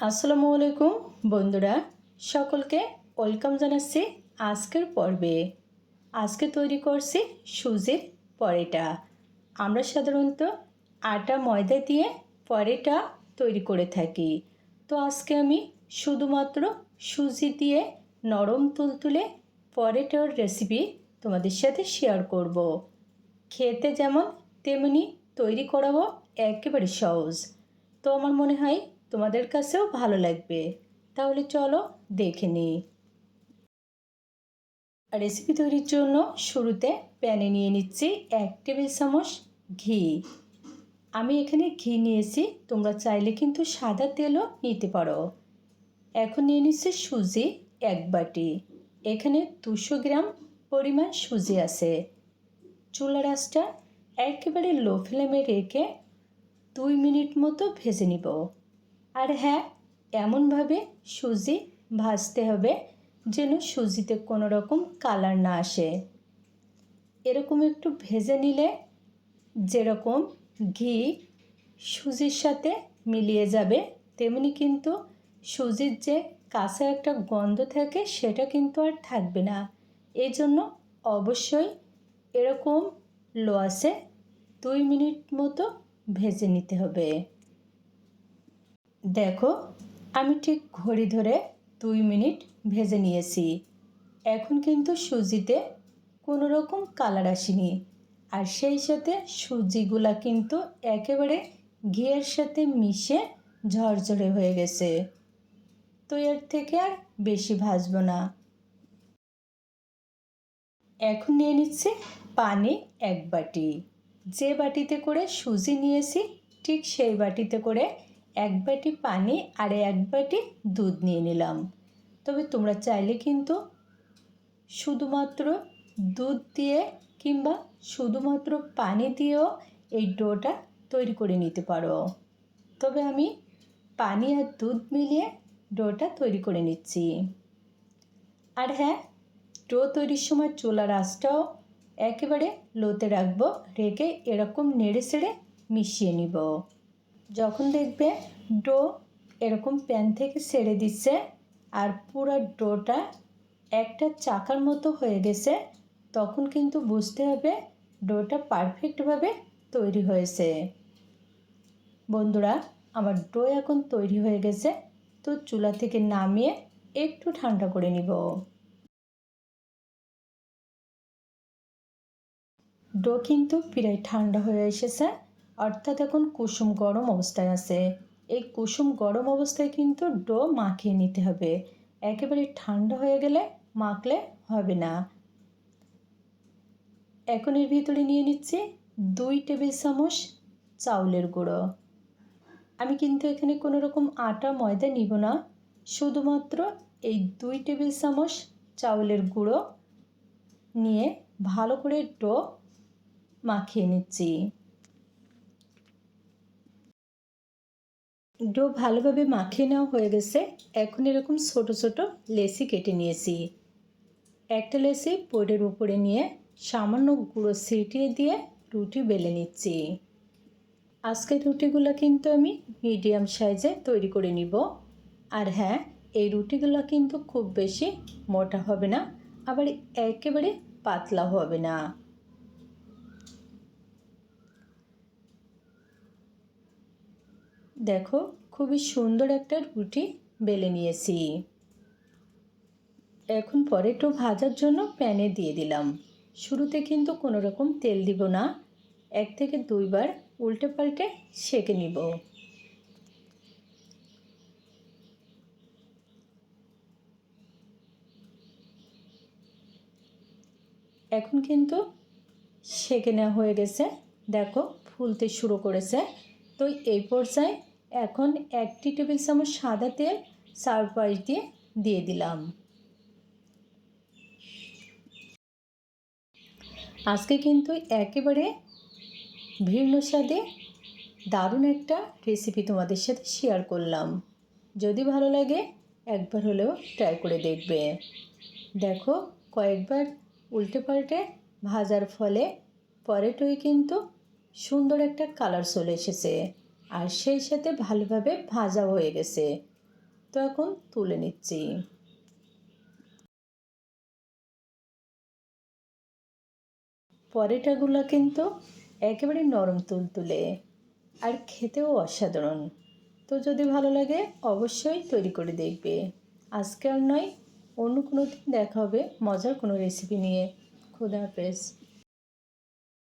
আসসালামু আলাইকুম, বন্ধুরা। সকলকে ওয়েলকাম জানাচ্ছি আজকের পর্বে। আজকে তৈরি করছি সুজির পরেটা। আমরা সাধারণত আটা, ময়দা দিয়ে পরেটা তৈরি করে থাকি। তো আজকে আমি শুধুমাত্র সুজি দিয়ে নরম তুলতুলে পরেটার রেসিপি তোমাদের সাথে শেয়ার করব। খেতে যেমন তেমনি তৈরি করাও একেবারে সহজ। তো আমার মনে হয় তোমাদের কাছেও ভালো লাগবে। তাহলে চলো দেখে নিই। রেসিপি তৈরির জন্য শুরুতে প্যানে নিয়ে নিচ্ছি এক টেবিল চামচ ঘি। আমি এখানে ঘি নিয়েছি, তোমরা চাইলে কিন্তু সাদা তেলও নিতে পারো। এখন নিয়ে নিচ্ছি সুজি এক বাটি। এখানে দুশো গ্রাম পরিমাণ সুজি আছে। চুলা রাসটা একেবারে লো ফ্লেমে রেখে দুই মিনিট মতো ভেজে নিব। আর হ্যাঁ এমনভাবে সুজি ভাজতে হবে যেন সুজিতে কোনো রকম কালার না আসে। এরকম একটু ভেজে নিলে যেরকম ঘি সুজির সাথে মিলিয়ে যাবে, তেমনি কিন্তু সুজির যে কাঁচা একটা গন্ধ থাকে সেটা কিন্তু আর থাকবে না। এই জন্য অবশ্যই এরকম লোয়াসে দুই মিনিট মতো ভেজে নিতে হবে। দেখো, আমি ঠিক ঘড়ি ধরে দুই মিনিট ভেজে নিয়েছি। এখন কিন্তু সুজিতে কোনো রকম কালার আসেনি। আর সেই সাথে সুজিগুলা কিন্তু একেবারে ঘিয়ের সাথে মিশে ঝরঝরে হয়ে গেছে। তো এর থেকে আর বেশি ভাজবো না। এখন নিয়ে নিচ্ছে পানি এক বাটি। যে বাটিতে করে সুজি নিয়েছি, ঠিক সেই বাটিতে করে এক বাটি পানি আর এক বাটি দুধ নিয়ে নিলাম। তবে তোমরা চাইলে কিন্তু শুধুমাত্র দুধ দিয়ে কিংবা শুধুমাত্র পানি দিয়েও এই ডোটা তৈরি করে নিতে পারো। তবে আমি পানি আর দুধ মিলিয়ে ডোটা তৈরি করে নিচ্ছি। আর হ্যাঁ ডো তৈরির সময় চুলার আঁচটাও একেবারে লোতে রাখব, রেখে এরকম নেড়ে সেড়ে মিশিয়ে নিব। যখন দেখবে ডো এরকম প্যান থেকে ছেড়ে দিচ্ছে আর পুরো ডোটা একটা চাকার মতো হয়ে গেছে। তখন কিন্তু বুঝতে হবে ডোটা পারফেক্টভাবে তৈরি হয়েছে। বন্ধুরা, আমার ডো এখন তৈরি হয়ে গেছে, তো চুলা থেকে নামিয়ে একটু ঠান্ডা করে নিব। ডো কিন্তু প্রায় ঠান্ডা হয়ে এসেছে, অর্থাৎ এখন কুসুম গরম অবস্থায় আছে। এই কুসুম গরম অবস্থায় কিন্তু ডো মাখিয়ে নিতে হবে। একেবারে ঠান্ডা হয়ে গেলে মাখলে হবে না। এখন এর ভিতরে নিয়ে নিচ্ছি দুই টেবিল চামচ চাউলের গুঁড়ো। আমি কিন্তু এখানে কোনো রকম আটা, ময়দা নিব না। শুধুমাত্র এই দুই টেবিল চামচ চাউলের গুঁড়ো নিয়ে ভালো করে ডো মাখিয়ে নিচ্ছি। ডো ভালোভাবে মাখিয়ে নেওয়া হয়ে গেছে। এখন এরকম ছোট ছোট লেসি কেটে নিয়েছি। একটা লেসি পোডের উপরে নিয়ে সামান্য গুঁড়ো ছিটিয়ে দিয়ে রুটি বেলে নিচ্ছি। আজকের রুটিগুলো কিন্তু আমি মিডিয়াম সাইজে তৈরি করে নিব। আর হ্যাঁ এই রুটিগুলো কিন্তু খুব বেশি মোটা হবে না, আবার একেবারে পাতলা হবে না। দেখো, খুবই সুন্দর একটা রুটি বেলে নিয়েছি। এখন পরে একটু ভাজার জন্য প্যানে দিয়ে দিলাম। শুরুতে কিন্তু কোনো রকম তেল দিব না। এক থেকে দুইবার উল্টে পাল্টে সেঁকে নিব। এখন কিন্তু সেঁকে নেওয়া হয়ে গেছে। দেখো, ফুলতে শুরু করেছে। তো এই পর্যায়ে এখন একটি টেবিল চামচ সাদা তেল সার্ভ পাশ দিয়ে দিয়ে দিলাম। আজকে কিন্তু একেবারে ভিন্ন স্বাদে দারুণ একটা রেসিপি তোমাদের সাথে শেয়ার করলাম। যদি ভালো লাগে, একবার হলেও ট্রাই করে দেখবে। দেখো, কয়েকবার উল্টে পাল্টে ভাজার ফলে পরেটোই কিন্তু সুন্দর একটা কালার চলে এসেছে। আর সেই সাথে ভালোভাবে ভাজা হয়ে গেছে। তো এখন তুলে নিচ্ছি। পরোটাগুলো কিন্তু একেবারে নরম তুলতুলে আর খেতেও অসাধারণ। তো যদি ভালো লাগে অবশ্যই তৈরি করে দেখবে। আজকে আর নয়, অন্য কোনো দিন দেখা হবে মজার কোনো রেসিপি নিয়ে। খুদা হাফেজ।